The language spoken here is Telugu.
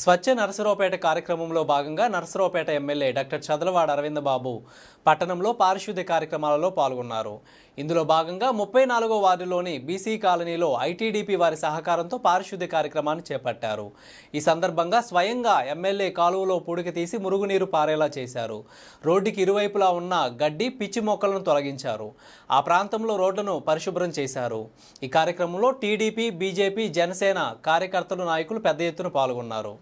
స్వచ్ఛ నరసరావుపేట కార్యక్రమంలో భాగంగా నరసరావుపేట ఎమ్మెల్యే డాక్టర్ చదలవాడ అరవింద బాబు పట్టణంలో పారిశుద్ధ్య కార్యక్రమాలలో పాల్గొన్నారు. ఇందులో భాగంగా ముప్పై నాలుగో వార్డులోని బీసీ కాలనీలో ఐటీడీపీ వారి సహకారంతో పారిశుద్ధ్య కార్యక్రమాన్ని చేపట్టారు. ఈ సందర్భంగా స్వయంగా ఎమ్మెల్యే కాలువలో పూడిక తీసి మురుగునీరు పారేలా చేశారు. రోడ్డుకి ఇరువైపులా ఉన్న గడ్డి పిచ్చి మొక్కలను తొలగించారు. ఆ ప్రాంతంలో రోడ్లను పరిశుభ్రం చేశారు. ఈ కార్యక్రమంలో టీడీపీ బీజేపీ జనసేన కార్యకర్తలు నాయకులు పెద్ద ఎత్తున పాల్గొన్నారు.